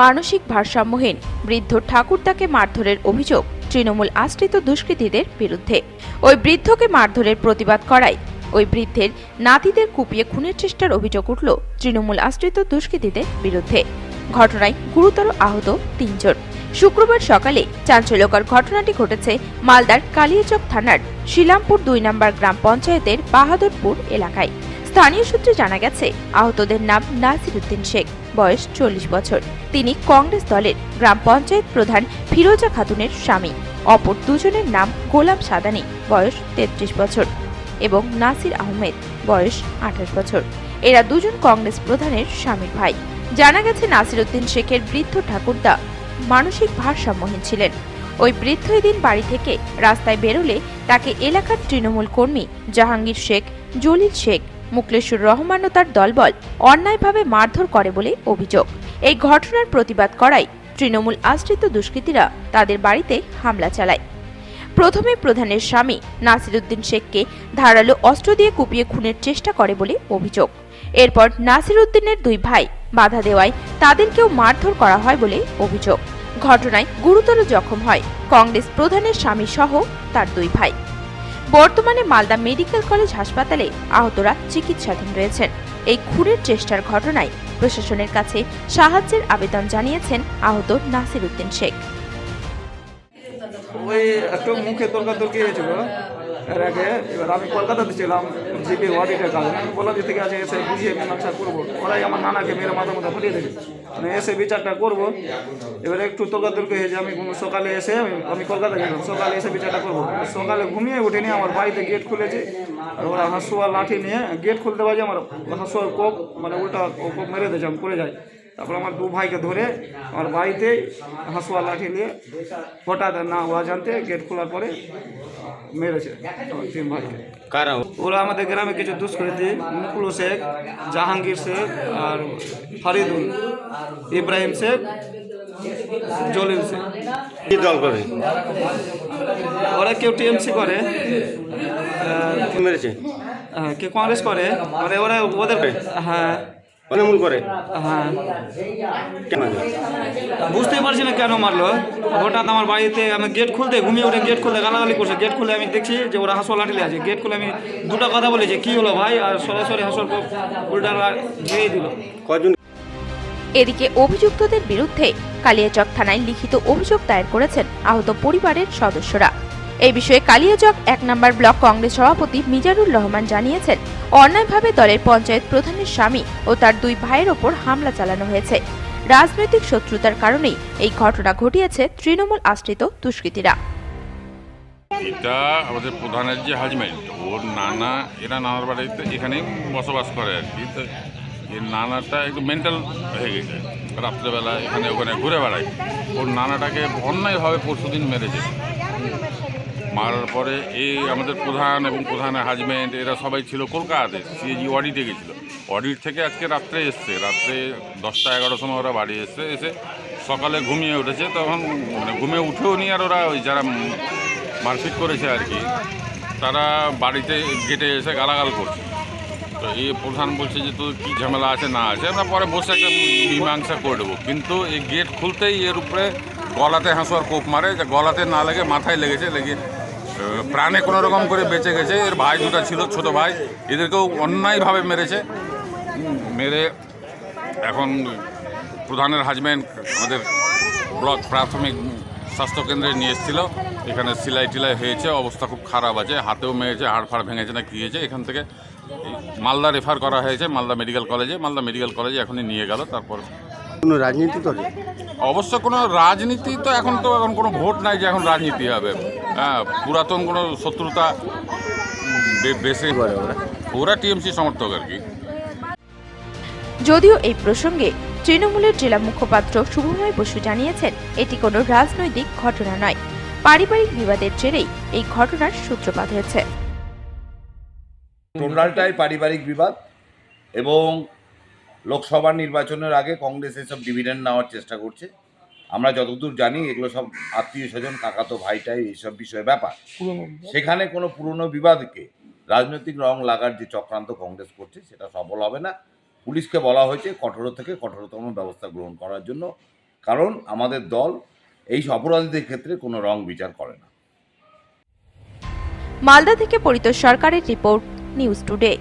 মানসিক ভারসাম্যহীন। বৃদ্ধ ঠাকুরদাকে মারধরের অভিযোগ তৃণমূল আশ্রিত দুষ্কৃতীদের বিরুদ্ধে। ওই বৃদ্ধকে মারধরের প্রতিবাদ করায়। ওই বৃদ্ধের নাতিদের কুপিয়ে খুনের চেষ্টার অভিযোগ উঠল তৃণমূল আশ্রিত দুষ্কৃতীদের বিরুদ্ধে। ঘটনায় গুরুতর আহত তিনজন। শুক্রবার সকালে চাঞ্চল্যকর ঘটনাটি ঘটেছে মালদার কালিয়াচক থানার শিলামপুর দুই নম্বর গ্রাম পঞ্চায়েতের বাহাদুরপুর এলাকায়। স্থানীয় সূত্রে জানা গেছে, আহতদের নাম নাসির উদ্দিন শেখ, বয়স চল্লিশ বছর। তিনি কংগ্রেস দলের গ্রাম পঞ্চায়েত প্রধান ফিরোজা খাতুনের স্বামী। অপর দুজনের নাম গোলাম সাদানি, বয়স তেত্রিশ বছর এবং নাসির আহমেদ, বয়স আঠাশ বছর। এরা দুজন কংগ্রেস প্রধানের স্বামীর ভাই। জানা গেছে নাসির উদ্দিন শেখের বৃদ্ধ ঠাকুরদা মানসিক ভারসাম্যহীন ছিলেন। ওই বৃদ্ধ এদিন বাড়ি থেকে রাস্তায় বেরোলে তাকে এলাকার তৃণমূল কর্মী জাহাঙ্গীর শেখ, জলিল শেখ মুকলেশুর রহমান ও তার দলবল অন্যায়ভাবে মারধর করে বলে অভিযোগ। এই ঘটনার প্রতিবাদ করায় তৃণমূল আশ্রিত দুষ্কৃতীরা তাদের বাড়িতে হামলা চালায়। প্রথমে প্রধানের স্বামী নাসিরুদ্দিন শেখকে ধারালো অস্ত্র দিয়ে কুপিয়ে খুনের চেষ্টা করে বলে অভিযোগ। এরপর নাসিরুদ্দিনের দুই ভাই বাধা দেওয়ায় তাদেরকেও মারধর করা হয় বলে অভিযোগ। ঘটনায় গুরুতর জখম হয় কংগ্রেস প্রধানের স্বামী সহ তার দুই ভাই। বর্তমানে মালদা মেডিকেল কলেজ হাসপাতালে আহতরা চিকিৎসাধীন রয়েছেন। এই খুনের চেষ্টার ঘটনায় প্রশাসনের কাছে সাহায্যের আবেদন জানিয়েছেন আহত নাসির উদ্দিন শেখ। ওই একটু মুখে তর্কাতর্কি হয়েছিল। এর আগে এবার আমি কলকাতাতে ছিলাম জিপির ওয়ার্ডিটের কাজে। আমি বললাম যে, ঠিক আছে, এসে বুঝিয়ে মীমাংসা করব। ওরাই আমার নানাকে মেরে মাথা মাথা ফুটিয়ে দেবে মানে এসে বিচারটা করব। এবারে একটু তর্কাতর্কি হয়েছে। আমি সকালে এসে আমি কলকাতা গেলাম। সকালে এসে বিচারটা করব। সকালে ঘুমিয়ে উঠিনি, আমার বাড়িতে গেট খুলেছে। আর ওরা হাঁসুয়া লাঠি নিয়ে গেট খুলতে পারছে আমার হাঁসুয়ার কোপ মানে উল্টা কোপ মেরে দিয়েছে, আমি পড়ে যাই। তারপর আমার দু ভাইকে ধরে আমার বাড়িতে হাঁসুয়া লাঠি নিয়ে হঠাৎ না ওরা জানতে গেট খোলার পরে মেরেছে তিন ভাইকে। কারা? ওরা আমাদের গ্রামে কিছু দুষ্কৃতী মুকুল শেখ জাহাঙ্গীর শেখ আর ফরিদুল ইব্রাহিম শেখ জলিল শেখ। কি দল করে? ওরা কেউ টিএমসি করে। মেরেছে? হ্যাঁ, কেউ কংগ্রেস করে। মানে ওরা ওদের হ্যাঁ। তৃণমূল করে। হ্যাঁ। বুঝতেই পারছি না কেন মারলো। হঠাৎ আমার বাড়িতে আমি গেট খুলতে ঘুমিয়ে উঠে গেট খুলতে গালাগালি করছে। গেট খুলে আমি দেখছি যে ওরা হাসপাতাল লাঠিলে আছে। গেট খুলে আমি দুটো কথা বলেছি কি হলো ভাই? আর সরাসরি হাসপাতাল উল্টা ঝেড়ে দিল। কজন এদিকে অভিযুক্তদের বিরুদ্ধে কালিয়াচক থানায় লিখিত অভিযোগ দায়ের করেছেন আহত পরিবারের সদস্যরা। এই বিষয়ে কালিয়াচক এক নম্বর ব্লক কংগ্রেস সভাপতি মিজানুর রহমান জানিয়েছেন, অন্যায়ভাবে দলের পঞ্চায়েত প্রধানের স্বামী ও তার দুই ভাইয়ের ওপর হামলা চালানো হয়েছে। রাজনৈতিক শত্রুতার কারণেই এই ঘটনা ঘটিয়েছে তৃণমূল আশ্রিত দুষ্কৃতীরা। এটা আমাদের প্রধানের যে হাজবেন্ড ওর নানা, এরা নানার বাড়িতে এখানেই বসবাস করে আর কি। তো এর নানাটা একটু মেন্টাল হয়ে গেছে। রাত্রেবেলা এখানে ওখানে ঘুরে বেড়ায়। ওর নানাটাকে অন্যায়ভাবে পরশুদিন মেরেছে। মারার পরে এই আমাদের প্রধান এবং প্রধান হাজব্যান্ড, এরা সবাই ছিল কলকাতাতে, সিএজি অডিটে গেছিল। অডিট থেকে আজকে রাত্রে এসছে, রাত্রে দশটা এগারোটার সময় ওরা বাড়ি এসছে, এসে সকালে ঘুমিয়ে উঠেছে, তখন মানে ঘুমিয়ে উঠেও নি আর ওরা ওই যারা মারপিট করেছে আর কি, তারা বাড়িতে গেটে এসে গালাগাল করছে। তো এই প্রধান বলছে যে, তোর কী ঝামেলা আছে? না আছে। আমরা পরে বসে একটা মীমাংসা করে দেবো। কিন্তু এই গেট খুলতেই এর উপরে গলাতে হাঁসুয়ার কোপ মারে, যে গলাতে না লেগে মাথায় লেগেছে, লেগে প্রাণে কোনো রকম করে বেঁচে গেছে। এর ভাই দুটো ছিল, ছোট ভাই। এদেরকেও অন্যায়ভাবে মেরেছে। মেরে এখন প্রধানের হাজব্যান্ড আমাদের ব্লক প্রাথমিক স্বাস্থ্যকেন্দ্রে নিয়ে এসেছিল। এখানে সিলাই টিলাই হয়েছে, অবস্থা খুব খারাপ আছে। হাতেও মেরেছে, হাড় ফাড় ভেঙেছে না কী হয়েছে। এখান থেকে মালদা রেফার করা হয়েছে, মালদা মেডিকেল কলেজে মালদা মেডিকেল কলেজে এখনই নিয়ে গেল, তারপর কোনো রাজনীতি করে অবশ্য কোনো রাজনীতি তো এখন তো এখন কোনো ভোট নাই যে এখন রাজনীতি হবে। হ্যাঁ পুরাতন কোনো শত্রুতা বেশি করে ওরা? ওরা টিএমসি সমর্থক আর কি। যদিও এই প্রসঙ্গে তৃণমূলের জেলা মুখপাত্র শুভময় বসু জানিয়েছেন এটি কোনো রাজনৈতিক ঘটনা নয়। পারিবারিক বিবাদের জেরেই এই ঘটনার সূত্রপাত হয়েছে। টোটালটাই পারিবারিক বিবাদ এবং লোকসভা নির্বাচনের আগে কংগ্রেস এসব ডিভিডেন্ড নেওয়ার চেষ্টা করছে। আমরা যতদূর জানি এগুলো সব আত্মীয় স্বজন কাকাতো ভাইটাই এইসব বিষয়ে ব্যাপার। সেখানে কোনো পুরনো বিবাদকে রাজনৈতিক রং লাগার যে চক্রান্ত কংগ্রেস করছে সেটা সফল হবে না। পুলিশকে বলা হয়েছে কঠোর থেকে কঠোরতম ব্যবস্থা গ্রহণ করার জন্য। কারণ আমাদের দল এই অপরাধীদের ক্ষেত্রে কোনো রং বিচার করে না। মালদা থেকে পরিতোষ সরকারের রিপোর্ট নিউজ টুডে।